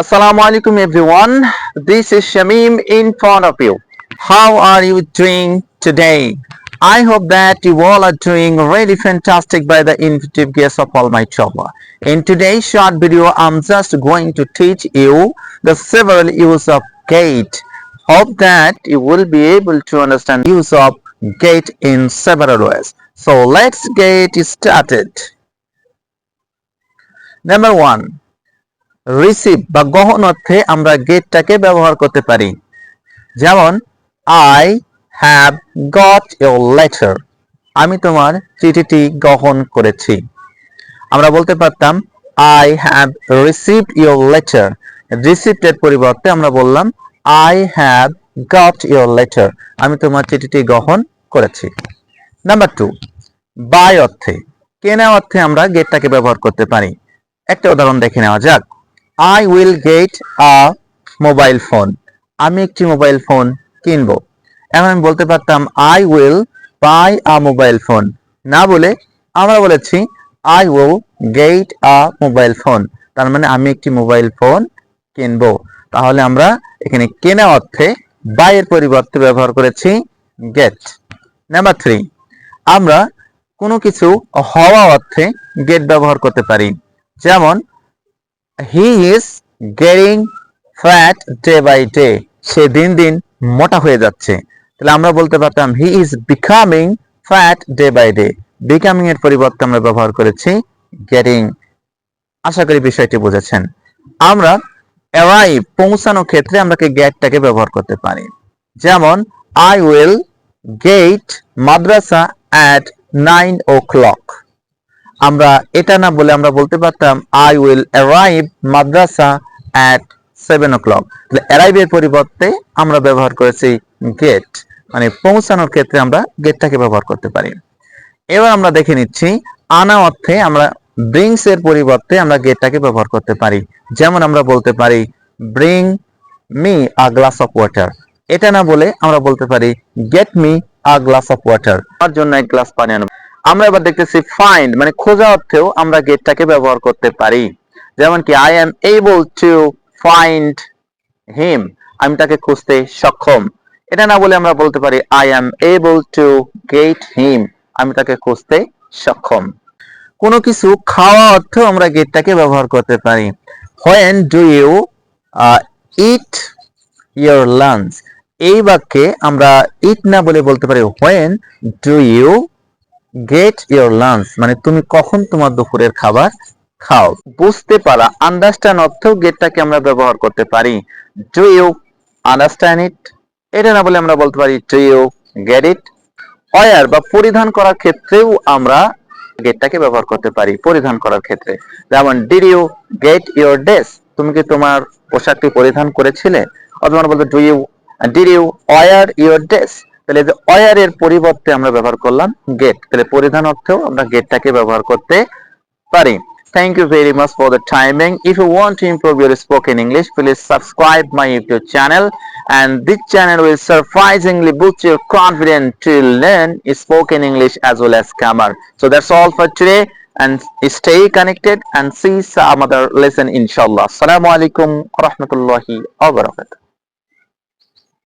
Assalamu alaikum everyone. This is Shamim in front of you. How are you doing today? I hope that you all are doing really fantastic by the intuitive grace of Almighty Allah. In today's short video, I'm just going to teach you the several use of gate. Hope that you will be able to understand use of gate in several ways. So let's get started. Number one. Receive বা গ্রহণ অর্থে আমরা গেটটাকে ব্যবহার করতে পারি। যেমন I have got your letter আমি তোমার চিঠিটি গ্রহণ করেছি। আমরা বলতে পারতাম I have received your letter received পরিবর্তে আমরা বললাম I have got your letter আমি তোমার চিঠিটি গ্রহণ করেছি। নাম্বার টু বাই অর্থে। কেনা অর্থে আমরা গেটটাকে ব্যবহার করতে পারি। একটা উদাহরণ দেখে নেওয়া যাক। I will get a mobile phone আমি একটি মোবাইল ফোন কিনবো। এখন আমি বলতে পারতাম I will buy a mobile phone না বলে আমরা বলেছি I will get a mobile phone তার মানে আমি একটি মোবাইল ফোন কিনবো। তাহলে আমরা এখানে কেনা অর্থে বাইয়ের পরিবর্তে ব্যবহার করেছি গেট নাম্বার থ্রি আমরা কোনো কিছু হওয়া অর্থে গেট ব্যবহার করতে পারি। যেমন he is getting fat day by day সে দিন দিন মোটা হয়ে যাচ্ছে। তাহলে আমরা বলতে পারতাম he is becoming fat day by day becoming এর পরিবর্তে আমরা ব্যবহার করেছি গেটিং আশা করি বিষয়টি বুঝেছেন। আমরা অ্যারাইভ পৌঁছানোর ক্ষেত্রে আমরা গেটটাকে ব্যবহার করতে পারি? যেমন I will get madrasa at nine o'clock আমরা এটা না বলে আমরা বলতে পারতাম I will arrive madrasa at seven o'clock arrive এর পরিবর্তে আমরা ব্যবহার করেছি গেট মানে পৌঁছানোর ক্ষেত্রে আমরা গেটটাকে ব্যবহার করতে পারি। এবার আমরা দেখে নিচ্ছি, আনা অর্থে আমরা ব্রিংস এর পরিবর্তে আমরা গেটটাকে ব্যবহার করতে পারি। যেমন আমরা বলতে পারি bring me a glass of water এটা না বলে আমরা বলতে পারি get me a glass of water তার জন্য এক গ্লাস পানি আনো আমরা এবার দেখতেছি ফাইন্ড মানে খোঁজা অর্থেও আমরা গেটটাকে ব্যবহার করতে পারি। যেমন কি I am able to find him আমি তাকে খুঁজতে সক্ষম। এটা না বলে আমরা বলতে পারি I am able to get him আমি তাকে খুঁজতে সক্ষম। কোনো কিছু খাওয়া অর্থেও আমরা গেটটাকে ব্যবহার করতে পারি। When do you eat your lunch এই বাক্যে আমরা ইট না বলে বলতে পারি when do you get your lunch মানে তুমি কখন তোমার দুপুরের খাবার খাও। বুঝতে পারা আন্ডারস্ট্যান্ড অর্থেও গেটটাকে আমরা ব্যবহার করতে পারি। ডু ইউ আন্ডারস্ট্যান্ড ইট এটা না বলে আমরা বলতে পারি do you get it wear বা পরিধান করার ক্ষেত্রেও আমরা গেটটাকে ব্যবহার করতে পারি, পরিধান করার ক্ষেত্রে। যেমন did you get your dress তুমি কি তোমার পোশাকটি পরিধান করেছিলে? অথবা বলতে do you did you wear your dress তাহলে যে অয়ার এর পরিবর্তে আমরা ব্যবহার করলাম গেট তাহলে পরিধান অর্থেও আমরা গেটটাকে ব্যবহার করতে পারি Thank you very much for the timing. If you want to improve your spoken English, please subscribe my YouTube channel and this channel will surprisingly boost your confidence to learn spoken English as well as grammar. So that's all for today and stay connected and see some other lesson inshallah. Assalamu alaikum wa rahmatullahi wa barakatuh.